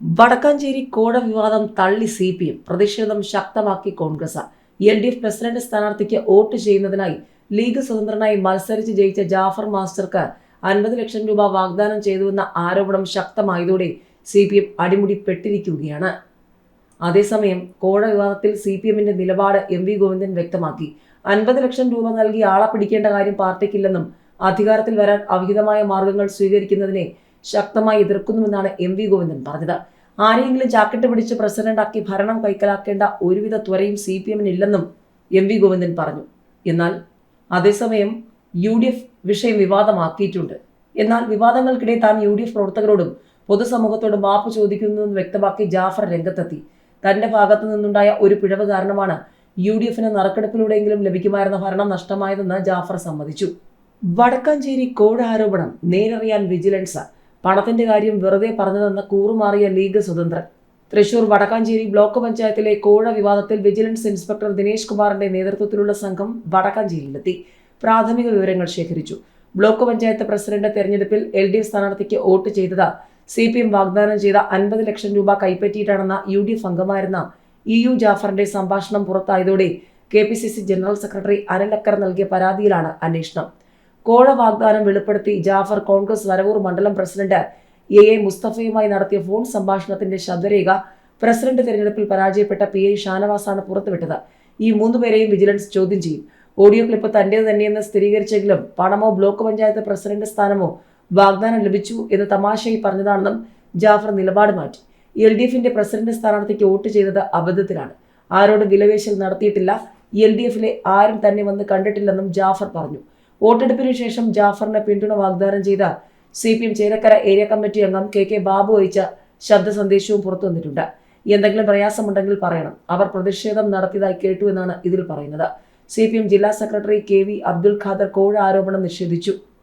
വടക്കാഞ്ചേരി കോഴ വിവാദം തള്ളി സി പി എം. പ്രതിഷേധം ശക്തമാക്കി Congress. L D F president സ്ഥാനാർത്ഥിക്ക് വോട്ട് ചെയ്യുന്നതിനായി ലീഗ് സ്വതന്ത്രനായി മത്സരിച്ച് ജയിച്ച ജാഫർ മാസ്റ്റർക്ക് അൻപത് ലക്ഷം രൂപ വാഗ്ദാനം ചെയ്തുവെന്ന ആരോപണം ശക്തമായതോടെ സി പി എം അടിമുടിപ്പെട്ടിരിക്കുകയാണ്. അതേസമയം കോഴ വിവാദത്തിൽ സി പി എമ്മിന്റെ നിലപാട് എം വി ഗോവിന്ദൻ വ്യക്തമാക്കി. അൻപത് ലക്ഷം രൂപ നൽകി ആളെ പിടിക്കേണ്ട കാര്യം പാർട്ടിക്കില്ലെന്നും അധികാരത്തിൽ വരാൻ അവിഹിതമായ മാർഗങ്ങൾ സ്വീകരിക്കുന്നതിനെ ശക്തമായി എതിർക്കുന്നുവെന്നാണ് എം വി ഗോവിന്ദൻ പറഞ്ഞത്. ആരെയെങ്കിലും ജാക്കറ്റ് പിടിച്ച് പ്രസിഡന്റാക്കി ഭരണം കൈക്കലാക്കേണ്ട ഒരുവിധ ത്വരയും സി പി എമ്മിനില്ലെന്നും എം വി ഗോവിന്ദൻ പറഞ്ഞു. എന്നാൽ അതേസമയം യു ഡി എഫ് വിഷയം വിവാദമാക്കിയിട്ടുണ്ട്. എന്നാൽ വിവാദങ്ങൾക്കിടെ താൻ യു ഡി എഫ് പ്രവർത്തകരോടും പൊതുസമൂഹത്തോടും മാപ്പ് ചോദിക്കുന്നുവെന്ന് വ്യക്തമാക്കി ജാഫർ രംഗത്തെത്തി. തന്റെ ഭാഗത്തു നിന്നുണ്ടായ ഒരു പിഴവ് കാരണമാണ് യു ഡി എഫിന് നറുക്കെടുപ്പിലൂടെയെങ്കിലും ലഭിക്കുമായിരുന്ന ഭരണം നഷ്ടമായതെന്ന് ജാഫർ സമ്മതിച്ചു. വടക്കാഞ്ചേരി കോഴ ആരോപണം നേരറിയാൻ വിജിലൻസ് പണത്തിന്റെ കാര്യം വെറുതെ പറഞ്ഞതെന്ന് കൂറുമാറിയ ലീഗ് സ്വതന്ത്രൻ. തൃശൂർ വടക്കാഞ്ചേരി ബ്ലോക്ക് പഞ്ചായത്തിലെ കോഴ വിവാദത്തിൽ വിജിലൻസ് ഇൻസ്പെക്ടർ ദിനേശ് കുമാറിന്റെ നേതൃത്വത്തിലുള്ള സംഘം വടക്കാഞ്ചേരിയിലെത്തി. പ്രാഥമിക വിവരങ്ങൾ ശേഖരിച്ചു. ബ്ലോക്ക് പഞ്ചായത്ത് പ്രസിഡന്റ് തെരഞ്ഞെടുപ്പിൽ എൽ ഡി എഫ് സ്ഥാനാർത്ഥിക്ക് വോട്ട് ചെയ്തത് സി പി എം വാഗ്ദാനം ചെയ്ത അൻപത് ലക്ഷം രൂപ കൈപ്പറ്റിയിട്ടാണെന്ന യു ഡി എഫ് അംഗമായിരുന്ന ഇ യു ജാഫറിന്റെ സംഭാഷണം പുറത്തായതോടെ K P C C general secretary Anil Akkar നൽകിയ പരാതിയിലാണ് അന്വേഷണം. കോഴ വാഗ്ദാനം വെളിപ്പെടുത്തി ജാഫർ കോൺഗ്രസ് വരവൂർ മണ്ഡലം പ്രസിഡന്റ് എ എ മുസ്തഫയുമായി നടത്തിയ ഫോൺ സംഭാഷണത്തിന്റെ ശബ്ദരേഖ പ്രസിഡന്റ് തെരഞ്ഞെടുപ്പിൽ പരാജയപ്പെട്ട പി ഐ ഷാനവാസാണ് പുറത്തുവിട്ടത്. ഈ മൂന്നുപേരെയും വിജിലൻസ് ചോദ്യം ചെയ്യും. ഓഡിയോ ക്ലിപ്പ് തന്റേത് തന്നെയെന്ന് സ്ഥിരീകരിച്ചെങ്കിലും പണമോ ബ്ലോക്ക് പഞ്ചായത്ത് പ്രസിഡന്റ് സ്ഥാനമോ വാഗ്ദാനം ലഭിച്ചു എന്ന് തമാശയായി പറഞ്ഞതാണെന്നും ജാഫർ നിലപാട് മാറ്റി. എൽ ഡി എഫിന്റെ പ്രസിഡന്റ് സ്ഥാനാർത്ഥിക്ക് വോട്ട് ചെയ്തത് അബദ്ധത്തിലാണ്. ആരോടും വിലവേശൽ നടത്തിയിട്ടില്ല. എൽ ഡി എഫിലെ ആരും തന്നെ വന്ന് കണ്ടിട്ടില്ലെന്നും ജാഫർ പറഞ്ഞു. വോട്ടെടുപ്പിന് ശേഷം ജാഫറിന് പിന്തുണ വാഗ്ദാനം ചെയ്ത C P M Chelakkara area committee അംഗം കെ കെ ബാബു അയച്ച ശബ്ദ സന്ദേശവും പുറത്തു വന്നിട്ടുണ്ട്. എന്തെങ്കിലും പ്രയാസമുണ്ടെങ്കിൽ പറയണം. അവർ പ്രതിഷേധം നടത്തിയതായി കേട്ടു എന്നാണ് ഇതിൽ പറയുന്നത്. സി ജില്ലാ secretary K V Abdul Khader കോഴ ആരോപണം നിഷേധിച്ചു.